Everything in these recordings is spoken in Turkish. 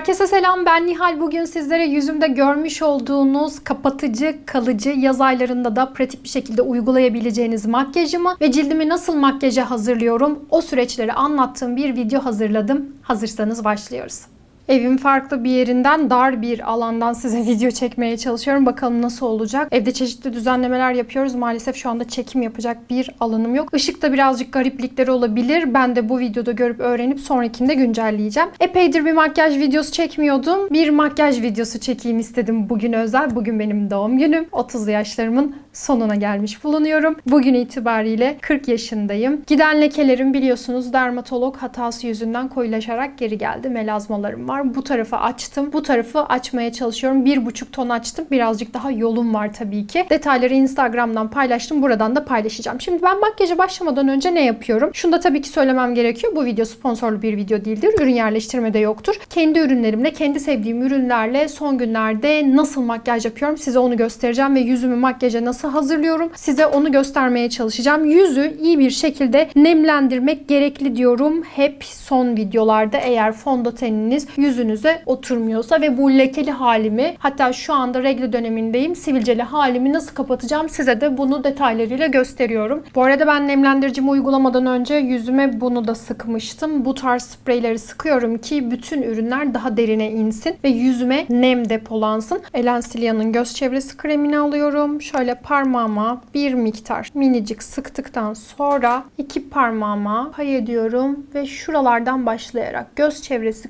Herkese selam ben Nihal. Bugün sizlere yüzümde görmüş olduğunuz kapatıcı, kalıcı, yaz aylarında da pratik bir şekilde uygulayabileceğiniz makyajımı ve cildimi nasıl makyaja hazırlıyorum o süreçleri anlattığım bir video hazırladım. Hazırsanız başlıyoruz. Evin farklı bir yerinden dar bir alandan size video çekmeye çalışıyorum. Bakalım nasıl olacak. Evde çeşitli düzenlemeler yapıyoruz. Maalesef şu anda çekim yapacak bir alanım yok. Işıkta birazcık gariplikleri olabilir. Ben de bu videoda görüp öğrenip sonrakinde güncelleyeceğim. Epeydir bir makyaj videosu çekmiyordum. Bir makyaj videosu çekeyim istedim bugün özel. Bugün benim doğum günüm. 30 yaşlarımın sonuna gelmiş bulunuyorum. Bugün itibariyle 40 yaşındayım. Giden lekelerim biliyorsunuz dermatolog hatası yüzünden koyulaşarak geri geldi. Melazmalarım var. Bu tarafı açtım. Bu tarafı açmaya çalışıyorum. Bir buçuk ton açtım. Birazcık daha yolum var tabii ki. Detayları Instagram'dan paylaştım. Buradan da paylaşacağım. Şimdi ben makyaja başlamadan önce ne yapıyorum? Şunu da tabii ki söylemem gerekiyor. Bu video sponsorlu bir video değildir. Ürün yerleştirme de yoktur. Kendi ürünlerimle, kendi sevdiğim ürünlerle son günlerde nasıl makyaj yapıyorum size onu göstereceğim ve yüzümü makyaja nasıl hazırlıyorum size onu göstermeye çalışacağım. Yüzü iyi bir şekilde nemlendirmek gerekli diyorum. Hep son videolarda eğer fondöteniniz yüzünüze oturmuyorsa ve bu lekeli halimi hatta şu anda regle dönemindeyim. Sivilceli halimi nasıl kapatacağım size de bunu detaylarıyla gösteriyorum. Bu arada ben nemlendiricimi uygulamadan önce yüzüme bunu da sıkmıştım. Bu tarz spreyleri sıkıyorum ki bütün ürünler daha derine insin ve yüzüme nem depolansın. Elensilya'nın göz çevresi kremini alıyorum. Şöyle parmağıma bir miktar minicik sıktıktan sonra iki parmağıma pay ediyorum ve şuralardan başlayarak göz çevresi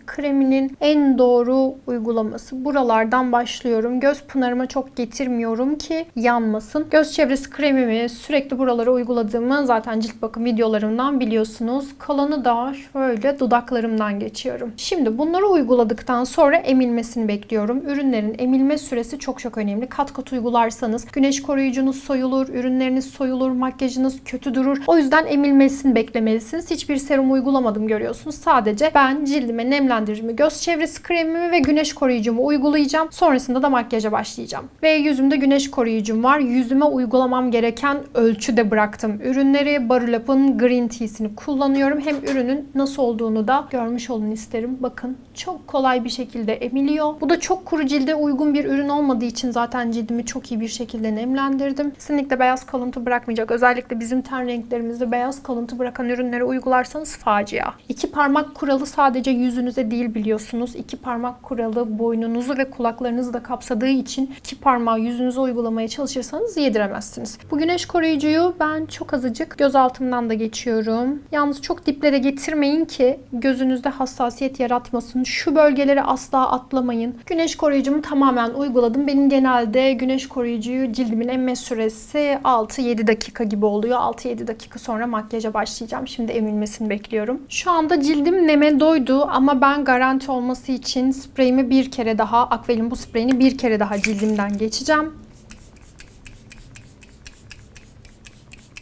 kreminin en doğru uygulaması. Buralardan başlıyorum. Göz pınarıma çok getirmiyorum ki yanmasın. Göz çevresi kremimi sürekli buralara uyguladığımı zaten cilt bakım videolarımdan biliyorsunuz. Kalanı da şöyle dudaklarımdan geçiyorum. Şimdi bunları uyguladıktan sonra emilmesini bekliyorum. Ürünlerin emilme süresi çok çok önemli. Kat kat uygularsanız güneş koruyucunuz soyulur, ürünleriniz soyulur, makyajınız kötü durur. O yüzden emilmesini beklemelisiniz. Hiçbir serum uygulamadım görüyorsunuz. Sadece ben cildime nemlendiricimi, göz çevresi kremimi ve güneş koruyucumu uygulayacağım. Sonrasında da makyaja başlayacağım. Ve yüzümde güneş koruyucum var. Yüzüme uygulamam gereken ölçüde bıraktım. Ürünleri Barulap'ın Green Tea'sini kullanıyorum. Hem ürünün nasıl olduğunu da görmüş olun isterim. Bakın çok kolay bir şekilde emiliyor. Bu da çok kuru cilde uygun bir ürün olmadığı için zaten cildimi çok iyi bir şekilde nemlendirdim. Kesinlikle beyaz kalıntı bırakmayacak. Özellikle bizim ten renklerimizde beyaz kalıntı bırakan ürünleri uygularsanız facia. İki parmak kuralı sadece yüzünüze değil biliyorsunuz. İki parmak kuralı boynunuzu ve kulaklarınızı da kapsadığı için iki parmağı yüzünüze uygulamaya çalışırsanız yediremezsiniz. Bu güneş koruyucuyu ben çok azıcık göz altımdan da geçiyorum. Yalnız çok diplere getirmeyin ki gözünüzde hassasiyet yaratmasın. Şu bölgeleri asla atlamayın. Güneş koruyucumu tamamen uyguladım. Benim genelde güneş koruyucuyu cildimin emme süresi 6-7 dakika gibi oluyor. 6-7 dakika sonra makyaja başlayacağım. Şimdi emilmesini bekliyorum. Şu anda cildim neme doydu ama ben garanti olması için spreyimi bir kere daha, Aquel'in bu spreyini bir kere daha cildimden geçeceğim.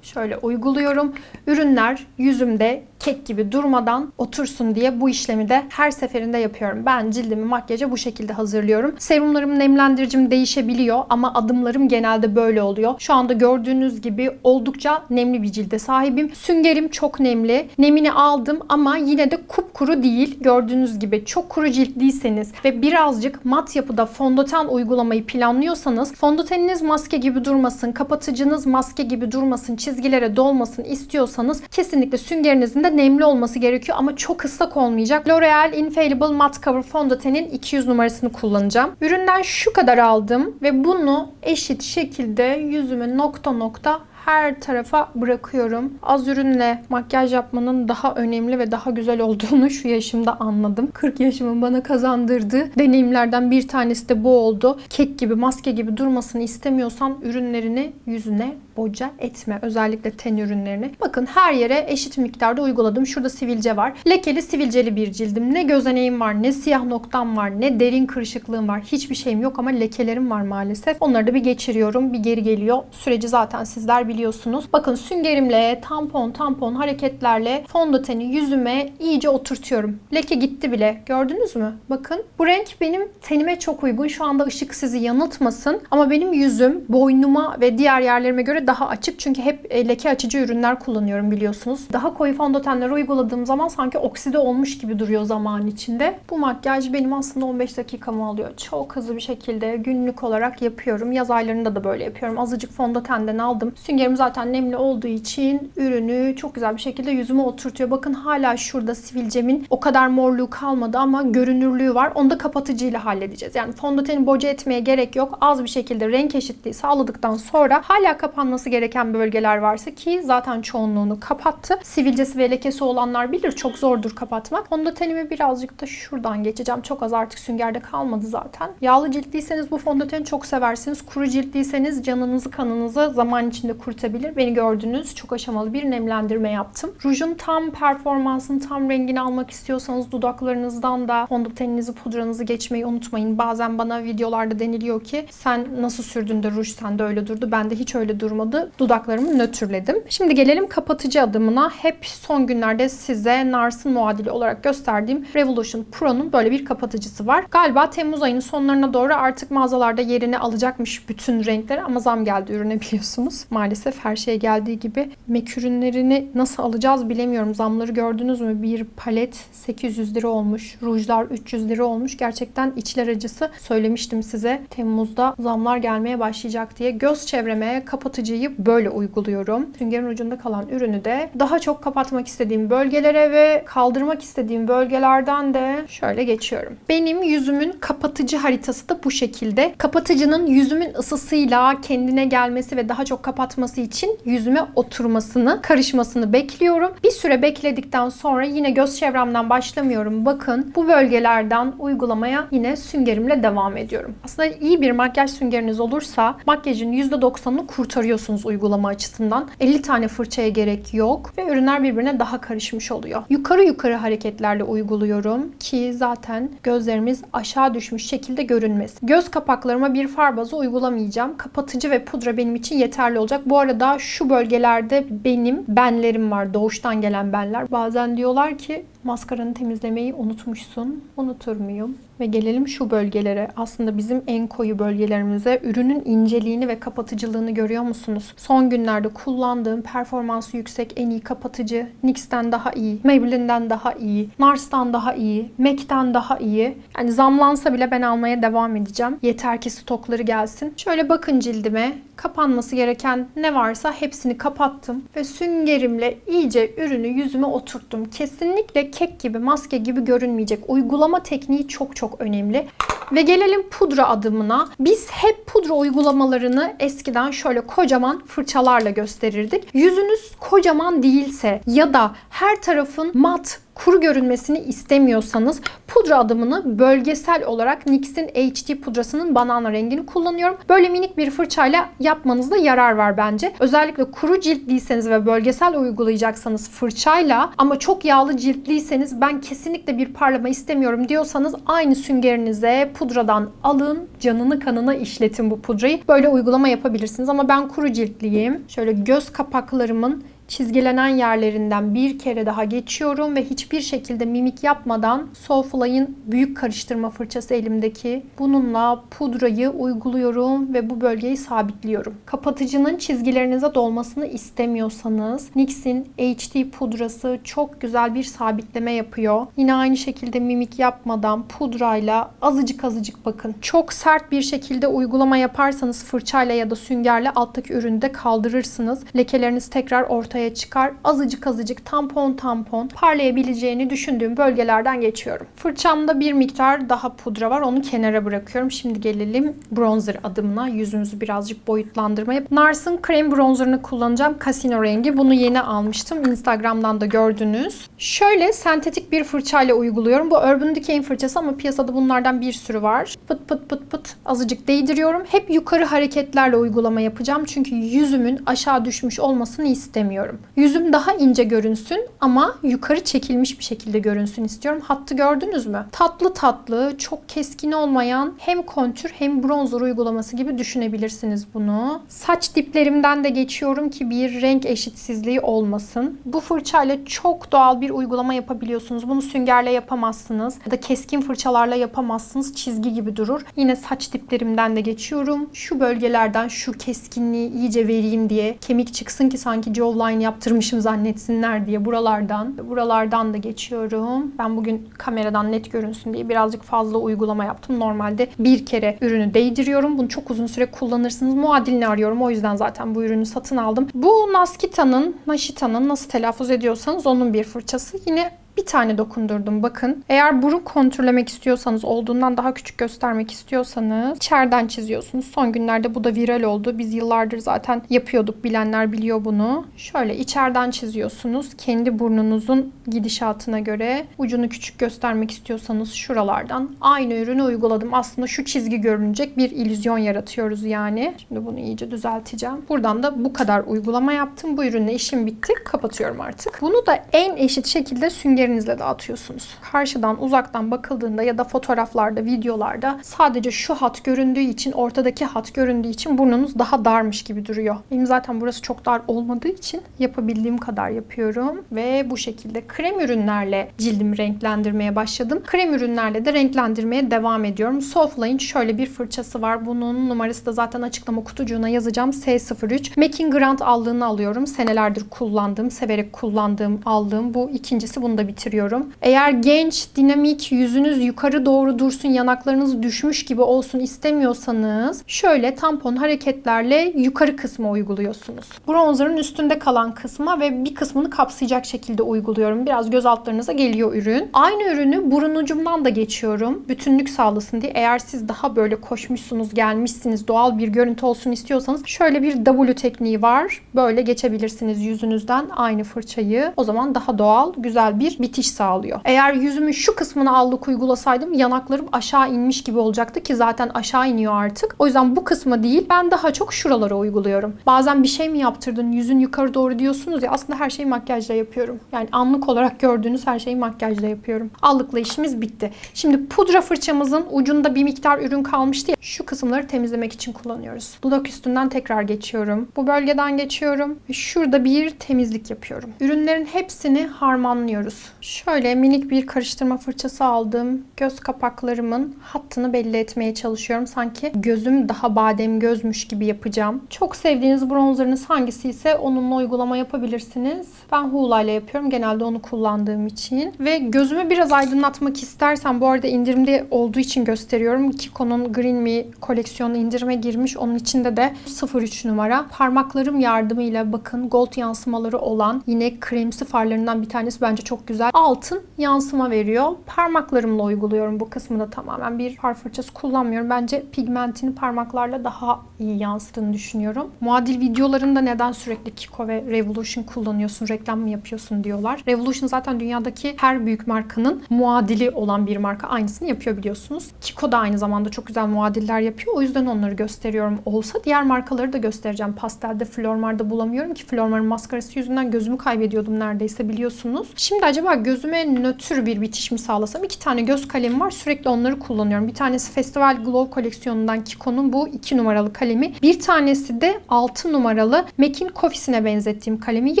Şöyle uyguluyorum. Ürünler yüzümde kek gibi durmadan otursun diye bu işlemi de her seferinde yapıyorum. Ben cildimi makyaja bu şekilde hazırlıyorum. Serumlarım, nemlendiricim değişebiliyor ama adımlarım genelde böyle oluyor. Şu anda gördüğünüz gibi oldukça nemli bir cilde sahibim. Süngerim çok nemli. Nemini aldım ama yine de kupkuru değil. Gördüğünüz gibi çok kuru ciltliyseniz ve birazcık mat yapıda fondöten uygulamayı planlıyorsanız fondöteniniz maske gibi durmasın, kapatıcınız maske gibi durmasın, çizgilere dolmasın istiyorsanız kesinlikle süngerinizin de nemli olması gerekiyor ama çok ıslak olmayacak. L'Oreal Infallible Matte Cover fondötenin 200 numarasını kullanacağım. Üründen şu kadar aldım ve bunu eşit şekilde yüzüme nokta nokta her tarafa bırakıyorum. Az ürünle makyaj yapmanın daha önemli ve daha güzel olduğunu şu yaşımda anladım. 40 yaşımın bana kazandırdığı deneyimlerden bir tanesi de bu oldu. Kek gibi, maske gibi durmasını istemiyorsan ürünlerini yüzüne boca etme. Özellikle ten ürünlerini. Bakın her yere eşit miktarda uyguladım. Şurada sivilce var. Lekeli sivilceli bir cildim. Ne gözeneğim var, ne siyah noktam var, ne derin kırışıklığım var. Hiçbir şeyim yok ama lekelerim var maalesef. Onları da bir geçiriyorum. Bir geri geliyor. Süreci zaten sizler biliyorsunuz. Bakın süngerimle, tampon tampon hareketlerle fondöteni yüzüme iyice oturtuyorum. Leke gitti bile. Gördünüz mü? Bakın. Bu renk benim tenime çok uygun. Şu anda ışık sizi yanıltmasın. Ama benim yüzüm boynuma ve diğer yerlerime göre daha açık. Çünkü hep e, leke açıcı ürünler kullanıyorum biliyorsunuz. Daha koyu fondötenler uyguladığım zaman sanki okside olmuş gibi duruyor zaman içinde. Bu makyaj benim aslında 15 dakikamı alıyor. Çok hızlı bir şekilde günlük olarak yapıyorum. Yaz aylarında da böyle yapıyorum. Azıcık fondötenden aldım. Süngerim zaten nemli olduğu için ürünü çok güzel bir şekilde yüzüme oturtuyor. Bakın hala şurada sivilcemin o kadar morluğu kalmadı ama görünürlüğü var. Onu da kapatıcıyla halledeceğiz. Yani fondöteni boca etmeye gerek yok. Az bir şekilde renk eşitliği sağladıktan sonra hala kapanması gereken bölgeler varsa ki zaten çoğunluğunu kapattı. Sivilcesi ve lekesi olanlar bilir çok zordur kapatmak. Fondötenimi birazcık da şuradan geçeceğim. Çok az artık süngerde kalmadı zaten. Yağlı ciltliyseniz bu fondöteni çok seversiniz. Kuru ciltliyseniz canınızı kanınızı zaman içinde kurutabilir. Beni gördünüz. Çok aşamalı bir nemlendirme yaptım. Rujun tam performansını, tam rengini almak istiyorsanız dudaklarınızdan da fondöteninizi, pudranızı geçmeyi unutmayın. Bazen bana videolarda deniliyor ki sen nasıl sürdün de ruj sende öyle durdu. Ben de hiç öyle durmadı. Dudaklarımı nötrledim. Şimdi gelelim kapatıcı adımına. Hep son günlerde size Nars'ın muadili olarak gösterdiğim Revolution Pro'nun böyle bir kapatıcısı var. Galiba Temmuz ayının sonlarına doğru artık mağazalarda yerini alacakmış bütün renkleri ama zam geldi ürüne biliyorsunuz. Maalesef her şey geldiği gibi mek ürünlerini nasıl alacağız bilemiyorum. Zamları gördünüz mü? Bir palet 800 lira olmuş. Rujlar 300 lira olmuş. Gerçekten içler acısı. Söylemiştim size. Temmuz'da zamlar gelmeye başlayacak diye. Göz çevreme kapatıcıyı böyle uyguluyorum. Süngerin ucunda kalan ürünü de daha çok kapatmak istediğim bölgelere ve kaldırmak istediğim bölgelerden de şöyle geçiyorum. Benim yüzümün kapatıcı haritası da bu şekilde. Kapatıcının yüzümün ısısıyla kendine gelmesi ve daha çok kapatması için yüzüme oturmasını, karışmasını bekliyorum. Bir süre bekledikten sonra yine göz çevremden başlamıyorum. Bakın bu bölgelerden uygulamaya yine süngerimle devam ediyorum. Aslında iyi bir makyaj süngeriniz olursa makyajın %90'ını kurtarıyorsunuz uygulama açısından. 50 tane fırçaya gerek yok ve ürünler birbirine daha karışmış oluyor. Yukarı yukarı hareketlerle uyguluyorum ki zaten gözlerimiz aşağı düşmüş şekilde görünmesin. Göz kapaklarıma bir far bazı uygulamayacağım. Kapatıcı ve pudra benim için yeterli olacak. Bu arada şu bölgelerde benim benlerim var. Doğuştan gelen benler. Bazen diyorlar ki maskaranı temizlemeyi unutmuşsun. Unutur muyum? Ve gelelim şu bölgelere. Aslında bizim en koyu bölgelerimize. Ürünün inceliğini ve kapatıcılığını görüyor musunuz? Son günlerde kullandığım performansı yüksek en iyi kapatıcı NYX'ten daha iyi, Maybelline'den daha iyi, NARS'tan daha iyi, MAC'ten daha iyi. Yani zamlansa bile ben almaya devam edeceğim. Yeter ki stokları gelsin. Şöyle bakın cildime. Kapanması gereken ne varsa hepsini kapattım ve süngerimle iyice ürünü yüzüme oturttum. Kesinlikle kek gibi, maske gibi görünmeyecek. Uygulama tekniği çok çok önemli. Ve gelelim pudra adımına. Biz hep pudra uygulamalarını eskiden şöyle kocaman fırçalarla gösterirdik. Yüzünüz kocaman değilse ya da her tarafın mat, kuru görünmesini istemiyorsanız pudra adımını bölgesel olarak NYX'in HD pudrasının banana rengini kullanıyorum. Böyle minik bir fırçayla yapmanızda yarar var bence. Özellikle kuru ciltliyseniz ve bölgesel uygulayacaksanız fırçayla ama çok yağlı ciltliyseniz ben kesinlikle bir parlama istemiyorum diyorsanız aynı süngerinize pudradan alın, canını kanına işletin bu pudrayı. Böyle uygulama yapabilirsiniz ama ben kuru ciltliyim. Şöyle göz kapaklarımın çizgilenen yerlerinden bir kere daha geçiyorum ve hiçbir şekilde mimik yapmadan Soulfly'ın büyük karıştırma fırçası elimdeki bununla pudrayı uyguluyorum ve bu bölgeyi sabitliyorum. Kapatıcının çizgilerinize dolmasını istemiyorsanız NYX'in HD pudrası çok güzel bir sabitleme yapıyor. Yine aynı şekilde mimik yapmadan pudrayla azıcık azıcık bakın. Çok sert bir şekilde uygulama yaparsanız fırçayla ya da süngerle alttaki ürünü de kaldırırsınız. Lekeleriniz tekrar ortaya çıkar. Azıcık azıcık tampon tampon parlayabileceğini düşündüğüm bölgelerden geçiyorum. Fırçamda bir miktar daha pudra var. Onu kenara bırakıyorum. Şimdi gelelim bronzer adımına. Yüzümüzü birazcık boyutlandırmaya. Nars'ın krem bronzerını kullanacağım. Casino rengi. Bunu yeni almıştım. Instagram'dan da gördünüz. Şöyle sentetik bir fırçayla uyguluyorum. Bu Urban Decay'in fırçası ama piyasada bunlardan bir sürü var. Pıt pıt pıt pıt azıcık değdiriyorum. Hep yukarı hareketlerle uygulama yapacağım. Çünkü yüzümün aşağı düşmüş olmasını istemiyorum. İstemiyorum. Yüzüm daha ince görünsün ama yukarı çekilmiş bir şekilde görünsün istiyorum. Hattı gördünüz mü? Tatlı tatlı, çok keskin olmayan hem kontür hem bronzer uygulaması gibi düşünebilirsiniz bunu. Saç diplerimden de geçiyorum ki bir renk eşitsizliği olmasın. Bu fırçayla çok doğal bir uygulama yapabiliyorsunuz. Bunu süngerle yapamazsınız ya da keskin fırçalarla yapamazsınız. Çizgi gibi durur. Yine saç diplerimden de geçiyorum. Şu bölgelerden şu keskinliği iyice vereyim diye kemik çıksın ki sanki jawline yaptırmışım zannetsinler diye buralardan buralardan da geçiyorum. Ben bugün kameradan net görünsün diye birazcık fazla uygulama yaptım. Normalde bir kere ürünü değdiriyorum. Bunu çok uzun süre kullanırsınız. Muadilini arıyorum. O yüzden zaten bu ürünü satın aldım. Bu Naskita'nın, Nashita'nın nasıl telaffuz ediyorsanız onun bir fırçası. Yine bir tane dokundurdum bakın. Eğer burun kontrollemek istiyorsanız, olduğundan daha küçük göstermek istiyorsanız içeriden çiziyorsunuz. Son günlerde bu da viral oldu. Biz yıllardır zaten yapıyorduk. Bilenler biliyor bunu. Şöyle içeriden çiziyorsunuz. Kendi burnunuzun gidişatına göre ucunu küçük göstermek istiyorsanız şuralardan aynı ürünü uyguladım. Aslında şu çizgi görünecek bir illüzyon yaratıyoruz yani. Şimdi bunu iyice düzelteceğim. Buradan da bu kadar uygulama yaptım. Bu ürünle işim bitti. Kapatıyorum artık. Bunu da en eşit şekilde sünger süngerinizle dağıtıyorsunuz. Karşıdan uzaktan bakıldığında ya da fotoğraflarda, videolarda sadece şu hat göründüğü için, ortadaki hat göründüğü için burnunuz daha darmış gibi duruyor. Benim zaten burası çok dar olmadığı için yapabildiğim kadar yapıyorum. Ve bu şekilde krem ürünlerle cildimi renklendirmeye başladım. Krem ürünlerle de renklendirmeye devam ediyorum. Softline şöyle bir fırçası var. Bunun numarası da zaten açıklama kutucuğuna yazacağım. S03. Making Grant aldığını alıyorum. Senelerdir kullandığım, severek kullandığım, aldığım. Bu ikincisi. Bunu da bitiriyorum. Eğer genç, dinamik, yüzünüz yukarı doğru dursun, yanaklarınız düşmüş gibi olsun istemiyorsanız şöyle tampon hareketlerle yukarı kısmı uyguluyorsunuz. Bronzer'ın üstünde kalan kısma ve bir kısmını kapsayacak şekilde uyguluyorum. Biraz göz altlarınıza geliyor ürün. Aynı ürünü burun ucumdan da geçiyorum. Bütünlük sağlasın diye. Eğer siz daha böyle koşmuşsunuz, gelmişsiniz, doğal bir görüntü olsun istiyorsanız şöyle bir W tekniği var. Böyle geçebilirsiniz yüzünüzden aynı fırçayı. O zaman daha doğal, güzel bir bitiş sağlıyor. Eğer yüzümün şu kısmını allık uygulasaydım yanaklarım aşağı inmiş gibi olacaktı ki zaten aşağı iniyor artık. O yüzden bu kısmı değil ben daha çok şuralara uyguluyorum. Bazen bir şey mi yaptırdın yüzün yukarı doğru diyorsunuz ya aslında her şeyi makyajla yapıyorum. Yani anlık olarak gördüğünüz her şeyi makyajla yapıyorum. Allıkla işimiz bitti. Şimdi pudra fırçamızın ucunda bir miktar ürün kalmıştı ya şu kısımları temizlemek için kullanıyoruz. Dudak üstünden tekrar geçiyorum. Bu bölgeden geçiyorum şurada bir temizlik yapıyorum. Ürünlerin hepsini harmanlıyoruz. Şöyle minik bir karıştırma fırçası aldım. Göz kapaklarımın hattını belli etmeye çalışıyorum. Sanki gözüm daha badem gözmüş gibi yapacağım. Çok sevdiğiniz bronzerınız hangisi ise onunla uygulama yapabilirsiniz. Ben Hoola ile yapıyorum. Genelde onu kullandığım için. Ve gözümü biraz aydınlatmak istersen bu arada indirimde olduğu için gösteriyorum. Kiko'nun Green Me koleksiyonu indirime girmiş. Onun içinde de 03 numara. Parmaklarım yardımıyla bakın gold yansımaları olan yine kremsi farlarından bir tanesi bence çok güzel altın yansıma veriyor. Parmaklarımla uyguluyorum bu kısmını tamamen. Bir far fırçası kullanmıyorum. Bence pigmentini parmaklarla daha iyi yansıttığını düşünüyorum. Muadil videolarında neden sürekli Kiko ve Revolution kullanıyorsun, reklam mı yapıyorsun diyorlar. Revolution zaten dünyadaki her büyük markanın muadili olan bir marka. Aynısını yapıyor biliyorsunuz. Kiko da aynı zamanda çok güzel muadiller yapıyor. O yüzden onları gösteriyorum. Olsa diğer markaları da göstereceğim. Pastelde Flormar'da bulamıyorum ki Flormar'ın maskarası yüzünden gözümü kaybediyordum neredeyse biliyorsunuz. Şimdi acaba gözüme nötr bir bitiş mi sağlasam? İki tane göz kalemim var. Sürekli onları kullanıyorum. Bir tanesi Festival Glow koleksiyonundan Kiko'nun bu iki numaralı kalemi. Bir tanesi de 6 numaralı MAC'in Coffee'sine benzettiğim kalemi.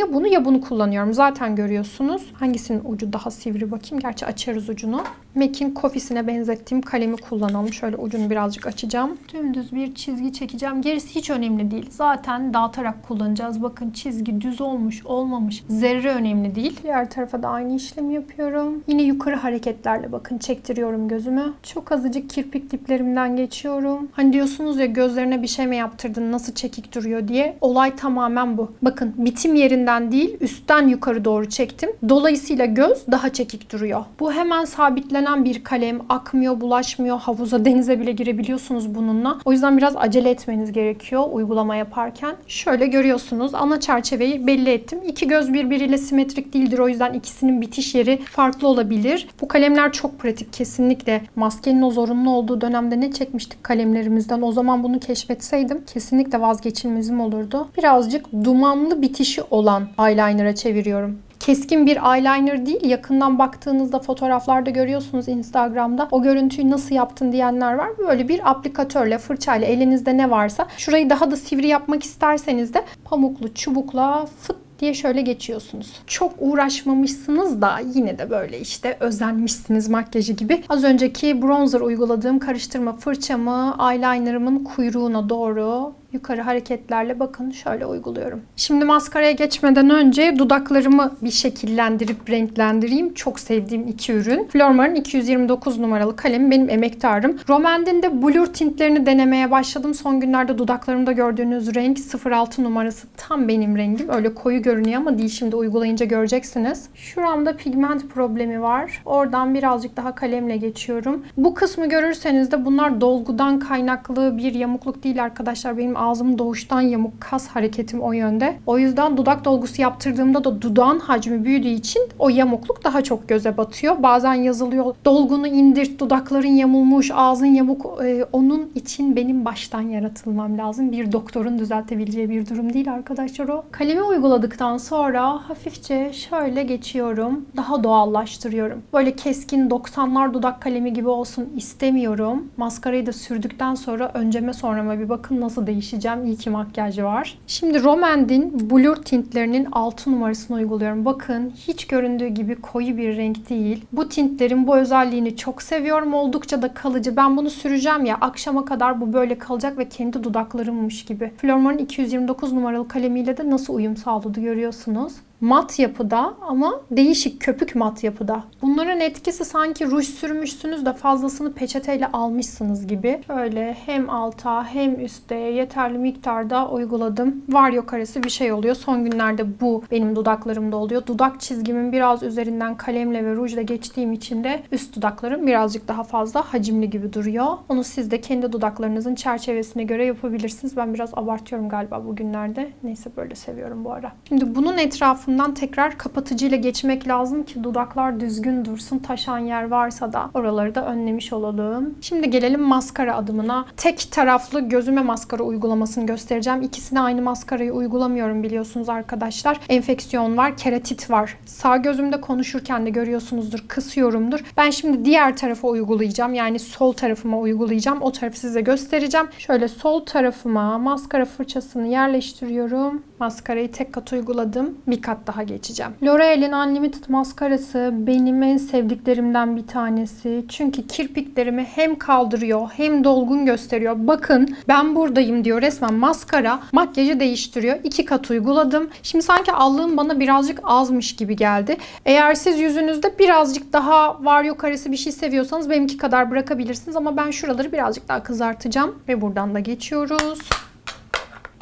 Ya bunu ya bunu kullanıyorum. Zaten görüyorsunuz. Hangisinin ucu daha sivri bakayım. Gerçi açarız ucunu. MAC'in Coffee'sine benzettiğim kalemi kullanalım. Şöyle ucunu birazcık açacağım. Dümdüz bir çizgi çekeceğim. Gerisi hiç önemli değil. Zaten dağıtarak kullanacağız. Bakın çizgi düz olmuş olmamış. Zerre önemli değil. Diğer tarafa da aynı işlemi yapıyorum. Yine yukarı hareketlerle bakın çektiriyorum gözümü. Çok azıcık kirpik diplerimden geçiyorum. Hani diyorsunuz ya gözlerine bir şey mi yaptırdın nasıl çekik duruyor diye. Olay tamamen bu. Bakın bitim yerinden değil üstten yukarı doğru çektim. Dolayısıyla göz daha çekik duruyor. Bu hemen sabitlenen güvenen bir kalem. Akmıyor, bulaşmıyor. Havuza, denize bile girebiliyorsunuz bununla. O yüzden biraz acele etmeniz gerekiyor uygulama yaparken. Şöyle görüyorsunuz. Ana çerçeveyi belli ettim. İki göz birbiriyle simetrik değildir. O yüzden ikisinin bitiş yeri farklı olabilir. Bu kalemler çok pratik kesinlikle. Maskenin o zorunlu olduğu dönemde ne çekmiştik kalemlerimizden? O zaman bunu keşfetseydim kesinlikle vazgeçilmezim olurdu. Birazcık dumanlı bitişi olan eyeliner'a çeviriyorum keskin bir eyeliner değil. Yakından baktığınızda fotoğraflarda görüyorsunuz Instagram'da. O görüntüyü nasıl yaptın diyenler var. Böyle bir aplikatörle, fırçayla elinizde ne varsa şurayı daha da sivri yapmak isterseniz de pamuklu çubukla fıt diye şöyle geçiyorsunuz. Çok uğraşmamışsınız da yine de böyle işte özenmişsiniz makyajı gibi. Az önceki bronzer uyguladığım karıştırma fırçamı eyelinerımın kuyruğuna doğru yukarı hareketlerle bakın şöyle uyguluyorum. Şimdi maskaraya geçmeden önce dudaklarımı bir şekillendirip renklendireyim. Çok sevdiğim iki ürün. Flormar'ın 229 numaralı kalemi benim emektarım. Romandin de blur tintlerini denemeye başladım. Son günlerde dudaklarımda gördüğünüz renk 06 numarası tam benim rengim. Öyle koyu görünüyor ama değil şimdi uygulayınca göreceksiniz. Şuramda pigment problemi var. Oradan birazcık daha kalemle geçiyorum. Bu kısmı görürseniz de bunlar dolgudan kaynaklı bir yamukluk değil arkadaşlar. Benim ağzım doğuştan yamuk kas hareketim o yönde. O yüzden dudak dolgusu yaptırdığımda da dudağın hacmi büyüdüğü için o yamukluk daha çok göze batıyor. Bazen yazılıyor dolgunu indirt, dudakların yamulmuş, ağzın yamuk. Ee, onun için benim baştan yaratılmam lazım. Bir doktorun düzeltebileceği bir durum değil arkadaşlar o. Kalemi uyguladıktan sonra hafifçe şöyle geçiyorum. Daha doğallaştırıyorum. Böyle keskin 90'lar dudak kalemi gibi olsun istemiyorum. Maskarayı da sürdükten sonra önceme sonrama bir bakın nasıl değişecek geçeceğim. İyi ki makyajı var. Şimdi Romand'in Blur tintlerinin 6 numarasını uyguluyorum. Bakın hiç göründüğü gibi koyu bir renk değil. Bu tintlerin bu özelliğini çok seviyorum. Oldukça da kalıcı. Ben bunu süreceğim ya akşama kadar bu böyle kalacak ve kendi dudaklarımmış gibi. Flormar'ın 229 numaralı kalemiyle de nasıl uyum sağladı görüyorsunuz mat yapıda ama değişik köpük mat yapıda. Bunların etkisi sanki ruj sürmüşsünüz de fazlasını peçeteyle almışsınız gibi. Şöyle hem alta hem üstte yeterli miktarda uyguladım. Var yok arası bir şey oluyor. Son günlerde bu benim dudaklarımda oluyor. Dudak çizgimin biraz üzerinden kalemle ve rujla geçtiğim için de üst dudaklarım birazcık daha fazla hacimli gibi duruyor. Onu siz de kendi dudaklarınızın çerçevesine göre yapabilirsiniz. Ben biraz abartıyorum galiba bugünlerde. Neyse böyle seviyorum bu ara. Şimdi bunun etrafında tarafından tekrar kapatıcıyla geçmek lazım ki dudaklar düzgün dursun. Taşan yer varsa da oraları da önlemiş olalım. Şimdi gelelim maskara adımına. Tek taraflı gözüme maskara uygulamasını göstereceğim. İkisine aynı maskarayı uygulamıyorum biliyorsunuz arkadaşlar. Enfeksiyon var, keratit var. Sağ gözümde konuşurken de görüyorsunuzdur kısıyorumdur. Ben şimdi diğer tarafa uygulayacağım. Yani sol tarafıma uygulayacağım. O tarafı size göstereceğim. Şöyle sol tarafıma maskara fırçasını yerleştiriyorum. Maskarayı tek kat uyguladım. Bir kat daha geçeceğim. L'Oreal'in Unlimited maskarası benim en sevdiklerimden bir tanesi. Çünkü kirpiklerimi hem kaldırıyor hem dolgun gösteriyor. Bakın ben buradayım diyor resmen maskara. Makyajı değiştiriyor. İki kat uyguladım. Şimdi sanki allığım bana birazcık azmış gibi geldi. Eğer siz yüzünüzde birazcık daha var yok arası bir şey seviyorsanız benimki kadar bırakabilirsiniz. Ama ben şuraları birazcık daha kızartacağım. Ve buradan da geçiyoruz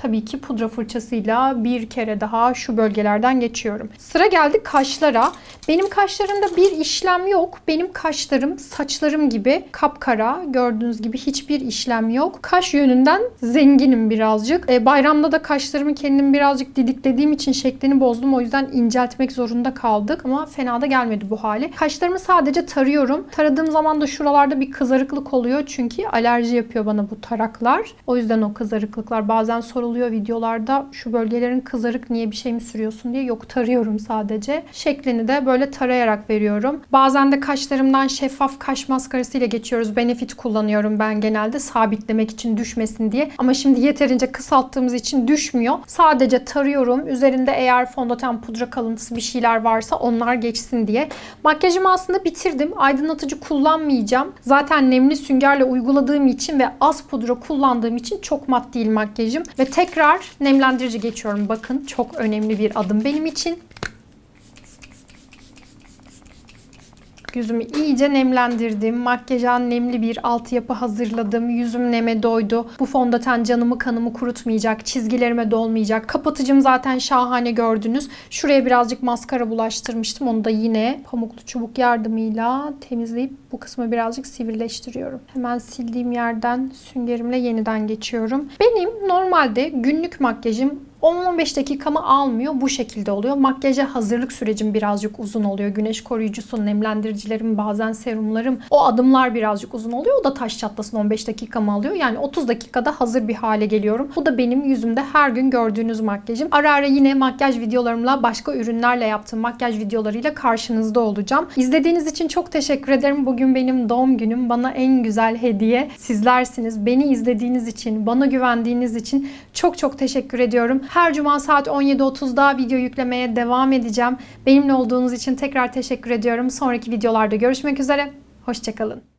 tabii ki pudra fırçasıyla bir kere daha şu bölgelerden geçiyorum. Sıra geldi kaşlara. Benim kaşlarımda bir işlem yok. Benim kaşlarım saçlarım gibi kapkara. Gördüğünüz gibi hiçbir işlem yok. Kaş yönünden zenginim birazcık. E, bayramda da kaşlarımı kendim birazcık didiklediğim için şeklini bozdum. O yüzden inceltmek zorunda kaldık. Ama fena da gelmedi bu hali. Kaşlarımı sadece tarıyorum. Taradığım zaman da şuralarda bir kızarıklık oluyor. Çünkü alerji yapıyor bana bu taraklar. O yüzden o kızarıklıklar bazen soruluyor soruluyor videolarda şu bölgelerin kızarık niye bir şey mi sürüyorsun diye. Yok tarıyorum sadece. Şeklini de böyle tarayarak veriyorum. Bazen de kaşlarımdan şeffaf kaş maskarası ile geçiyoruz. Benefit kullanıyorum ben genelde sabitlemek için düşmesin diye. Ama şimdi yeterince kısalttığımız için düşmüyor. Sadece tarıyorum. Üzerinde eğer fondöten pudra kalıntısı bir şeyler varsa onlar geçsin diye. Makyajımı aslında bitirdim. Aydınlatıcı kullanmayacağım. Zaten nemli süngerle uyguladığım için ve az pudra kullandığım için çok mat değil makyajım. Ve Tekrar nemlendirici geçiyorum. Bakın çok önemli bir adım benim için. Yüzümü iyice nemlendirdim. Makyaja nemli bir altyapı hazırladım. Yüzüm neme doydu. Bu fondöten canımı kanımı kurutmayacak. Çizgilerime dolmayacak. Kapatıcım zaten şahane gördünüz. Şuraya birazcık maskara bulaştırmıştım. Onu da yine pamuklu çubuk yardımıyla temizleyip bu kısmı birazcık sivrileştiriyorum. Hemen sildiğim yerden süngerimle yeniden geçiyorum. Benim normalde günlük makyajım 10-15 dakikamı almıyor. Bu şekilde oluyor. Makyaja hazırlık sürecim birazcık uzun oluyor. Güneş koruyucusu, nemlendiricilerim, bazen serumlarım. O adımlar birazcık uzun oluyor. O da taş çatlasın 15 dakikamı alıyor. Yani 30 dakikada hazır bir hale geliyorum. Bu da benim yüzümde her gün gördüğünüz makyajım. Ara ara yine makyaj videolarımla, başka ürünlerle yaptığım makyaj videolarıyla karşınızda olacağım. İzlediğiniz için çok teşekkür ederim. Bugün benim doğum günüm. Bana en güzel hediye sizlersiniz. Beni izlediğiniz için, bana güvendiğiniz için çok çok teşekkür ediyorum. Her cuma saat 17.30'da video yüklemeye devam edeceğim. Benimle olduğunuz için tekrar teşekkür ediyorum. Sonraki videolarda görüşmek üzere. Hoşçakalın.